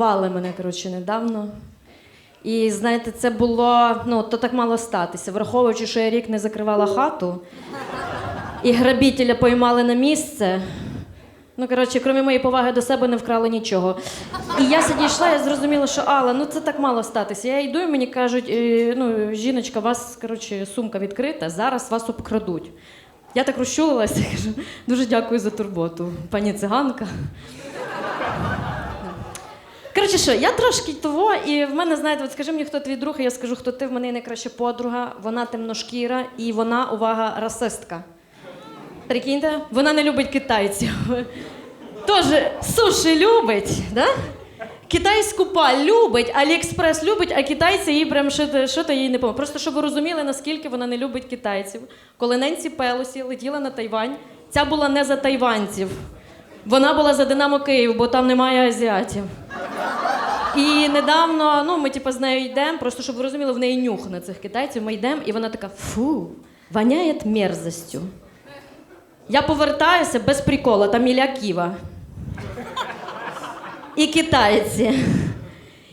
Поцілували мене, коротше, недавно. І знаєте, це було, ну, то так мало статися, враховуючи, що я рік не закривала хату, і грабітеля поймали на місце. Ну, коротше, крім моєї поваги до себе, не вкрали нічого. І я сьогодні йшла, я зрозуміла, що Алла, ну це так мало статися. Я йду, і мені кажуть, е, ну, жіночка, у вас коротше, сумка відкрита, зараз вас обкрадуть. Я так розчулилася, кажу, дуже дякую за турботу, пані циганка. Коротше, що, я трошки того, і в мене, знаєте, от скажи мені, хто твій друг, і я скажу, хто ти, в мене найкраща подруга, вона темношкіра і вона, увага, расистка. Прикиньте, вона не любить китайців. Тоже суші любить, да? Китайську паль любить, Аліекспрес любить, а китайці їй прям що, що то їй не поможе. Просто щоб ви розуміли, наскільки вона не любить китайців. Коли Ненсі Пелосі летіла на Тайвань, ця була не за тайванців. Вона була за Динамо Київ, бо там немає азіатів. І недавно, ну, ми типу, з нею йдемо, просто щоб ви розуміли, в неї нюх на цих китайців. Ми йдемо, і вона така: фу, воняє мерзостю. Я повертаюся без прикола, там Ілля Ківа. І китайці.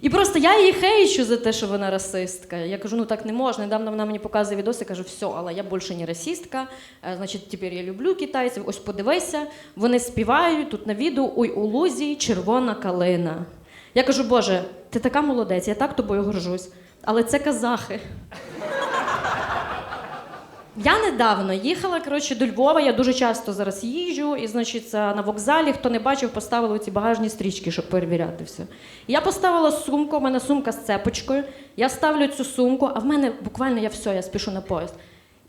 І просто я її хейчу за те, що вона расистка. Я кажу, ну так не можна. Недавно вона мені показує відоси, кажу, все, але я більше не расистка. Е, Значить, тепер я люблю китайців. Ось подивися, вони співають тут на відео Ой, у лузі червона калина. Я кажу, Боже, ти така молодець, я так тобою горжусь. Але це казахи. Я недавно їхала коротше, до Львова. Я дуже часто зараз їжджу, і значить, на вокзалі, хто не бачив, поставили ці багажні стрічки, щоб перевіряти все. Я поставила сумку, у мене сумка з цепочкою. Я ставлю цю сумку, а в мене буквально я все, я спішу на поїзд.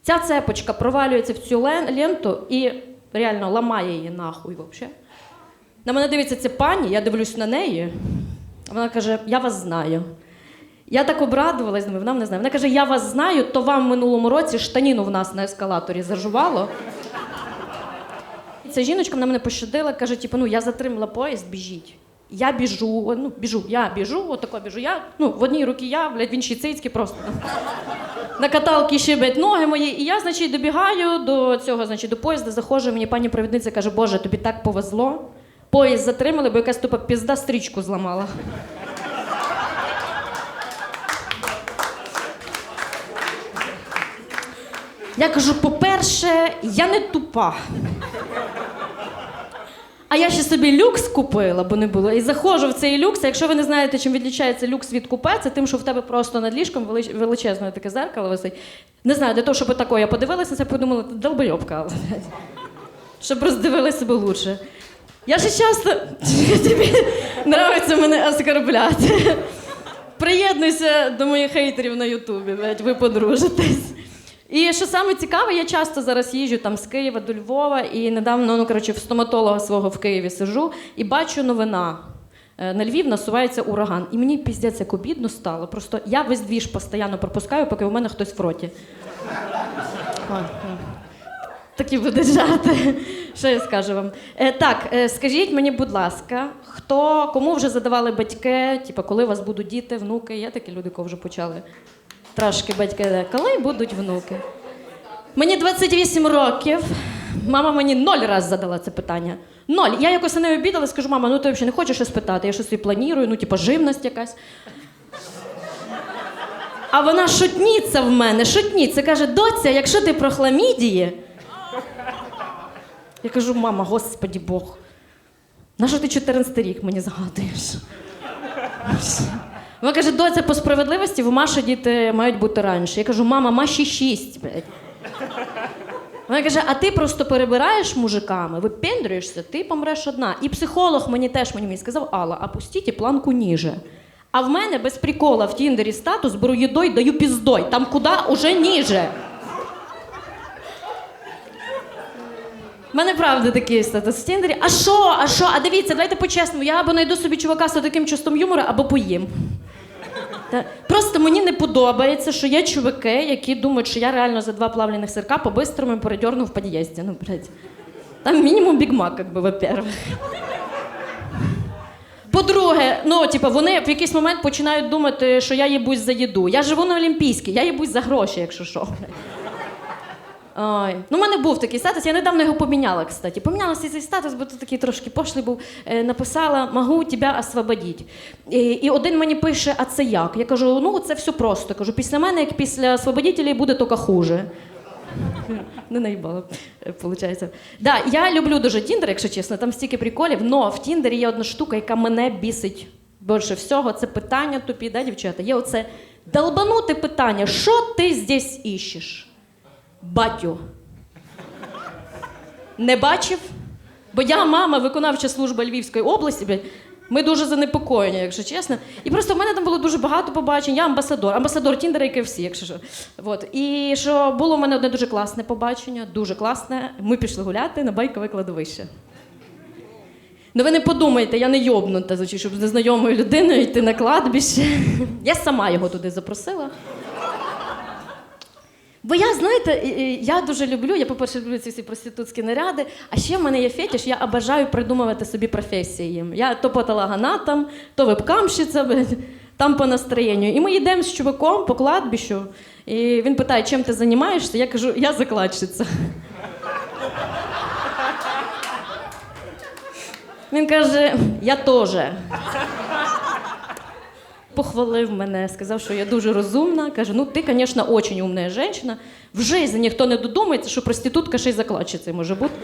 Ця цепочка провалюється в цю ленту і реально ламає її нахуй взагалі. На мене дивиться ця пані, я дивлюсь на неї. Вона каже: Я вас знаю. Я так обрадувалась, вона мене знає. Вона каже: Я вас знаю, то вам в минулому році штаніну в нас на ескалаторі зажувало. І ця жіночка вона мене пощадила, каже: типу, ну я затримала поїзд, біжіть. Я біжу, ну біжу, я біжу, отако біжу. Я, ну, в одній руці я, блядь, в іншій цицьки просто. На каталки щебять ноги мої, і я, значить, добігаю до цього, значить, до поїзда, заходжу, мені пані провідниця каже, Боже, тобі так повезло. Поїзд затримали, бо якась тупа пізда стрічку зламала. Я кажу, по-перше, я не тупа. А я ще собі люкс купила, бо не було. І заходжу в цей люкс. А якщо ви не знаєте, чим відрізняється люкс від купе, це тим, що в тебе просто над ліжком величезне таке зеркало висить. Не знаю, для того, щоб тако я подивилася це, подумала, долбойобка. Щоб роздивили себе лучше. Я ще часто тобі нравиться мене оскорбляти. Приєднуйся до моїх хейтерів на Ютубі, блядь, ви подружитесь. І що саме цікаве, я часто зараз їжджу там з Києва до Львова, і недавно, ну коротше, в стоматолога свого в Києві сижу і бачу новина. Е, На Львів насувається ураган. І мені піздець як обідно стало. Просто я весь двіж постійно пропускаю, поки у мене хтось в роті. Такі буде жарти. Що я скажу вам? Е, так, е, скажіть мені, будь ласка, хто кому вже задавали батьки, типу, коли у вас будуть діти, внуки? Є такі люди, кого вже почали трошки батьки, коли будуть внуки? Мені 28 років. Мама мені ноль раз задала це питання. Ноль. Я якось на неї обідала, скажу, мама, ну ти взагалі не хочеш щось питати? Я щось собі планую, ну, типу, живність якась. А вона шутніться в мене, шутніться. Каже, доця, якщо ти про хламідії. Я кажу, мама, господі Бог. На що ти 14 рік мені згадуєш? Вона каже, доця, по справедливості в Маші діти мають бути раніше. Я кажу, мама, Маші 6, блядь. Вона каже, а ти просто перебираєш мужиками, випендрюєшся, ти помреш одна. І психолог мені теж мені сказав, Алла, опустіть планку ніже. А в мене без прикола в Тіндері статус беру їдой, даю піздой. Там куди уже ніже. У мене правда такий статус в Тіндері. А що? А що? А дивіться, давайте по-чесному. Я або знайду собі чувака з таким чувством юмору, або поїм. Та- Просто мені не подобається, що є чуваки, які думають, що я реально за два плавлених сирка по-бистрому передерну в під'їзді. Ну, блядь. Там мінімум бігмак, як би, во-первых. По-друге, ну, типу, вони в якийсь момент починають думати, що я їбусь за їду. Я живу на Олімпійській, я їбусь за гроші, якщо що. Ой. Ну, у мене був такий статус, я недавно його поміняла, кстати. Поміняла цей статус, бо тут такий трошки пошлий був. Е, написала Могу тебе освободити. І, і один мені пише, а це як? Я кажу, ну це все просто. Кажу, після мене, як після освободителей, буде тільки хуже. Не наїбала, виходить. Да, я люблю дуже Тіндер, якщо чесно, там стільки приколів, але в Тіндері є одна штука, яка мене бісить більше всього. Це питання тупі, да, дівчата? Є оце долбануте питання, що ти здесь іщеш? Батю. Не бачив? Бо я мама, виконавча служба Львівської області. Ми дуже занепокоєні, якщо чесно. І просто в мене там було дуже багато побачень. Я амбасадор, амбасадор Тіндера і KFC, якщо що. От. І що було в мене одне дуже класне побачення, дуже класне. Ми пішли гуляти на байкове кладовище. Ну ви не подумайте, я не йобнута, щоб з незнайомою людиною йти на кладбище. Я сама його туди запросила. Бо я, знаєте, я дуже люблю, я, по-перше, люблю ці всі проститутські наряди, а ще в мене є фетиш, я обожаю придумувати собі професії їм. Я то патологоанатом, то вебкамщиця, там по настроєнню. І ми йдемо з чуваком по кладбищу, і він питає, чим ти займаєшся? Я кажу, я закладчиця. Він каже, я теж. Похвалив мене, сказав, що я дуже розумна. Каже: ну ти, звісно, дуже умна жінка. В житті ніхто не додумається, що проститутка ще й закладчицею може бути.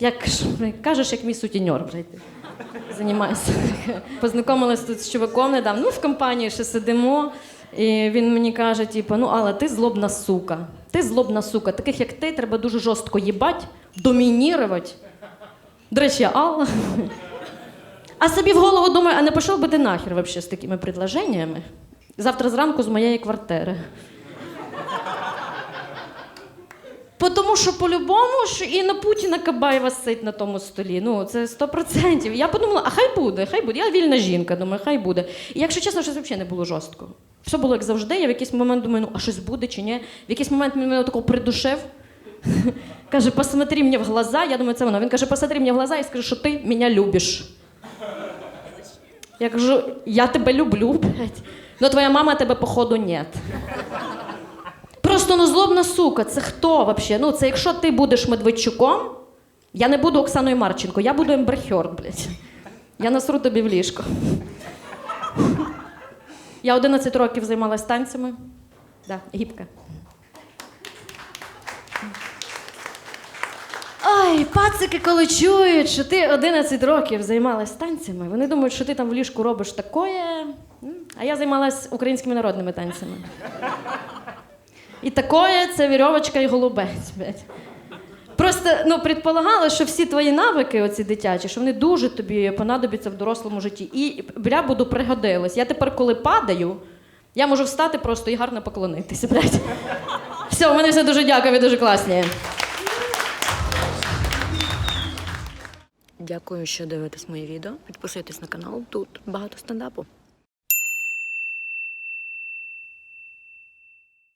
Як кажеш, як мій сутіньор, блядь. Займаюся. Познайомилась тут з чуваком недавно, ну в компанії ще сидимо. І він мені каже: типу, ну Алла, ти злобна сука. Ти злобна сука. Таких як ти треба дуже жорстко їбать, домінірувати. До речі, Алла. А собі в голову думаю, а не пішов би ти нахер вообще з такими предложеннями? Завтра зранку з моєї квартири. Тому що по-любому ж і на Путіна Кабаєва сидить на тому столі. Ну, це 100%. Я подумала, а хай буде, хай буде. Я вільна жінка, думаю, хай буде. І якщо чесно, щось взагалі не було жорстко. Все було як завжди. Я в якийсь момент думаю, ну а щось буде чи ні. В якийсь момент він мене такого придушив. Каже, посмотри мені в глаза. Я думаю, це воно. Він каже, посмотри мені в глаза і скажи, що ти мене любиш. Я кажу, я тебе люблю, блядь. Но твоя мама тебе, походу, нет. Просто ну злобна сука, це хто вообще? Ну, це якщо ти будеш Медведчуком, я не буду Оксаною Марченко, я буду Емберхьорд, блядь. Я насру тобі в ліжко. Я 11 років займалась танцями. Да, гібка. Ой, пацики, коли чують, що ти 11 років займалась танцями, вони думають, що ти там в ліжку робиш такое. А я займалась українськими народними танцями. І такое це вірьовочка і голубець. блядь. Просто ну, предполагали, що всі твої навики, оці дитячі, що вони дуже тобі понадобляться в дорослому житті. І бля, буду пригодилась. Я тепер, коли падаю, я можу встати просто і гарно поклонитися. Блядь. Все, у мене все дуже дякую, ви дуже класні. Дякую, що дивитесь моє відео. Підписуйтесь на канал. Тут багато стендапу.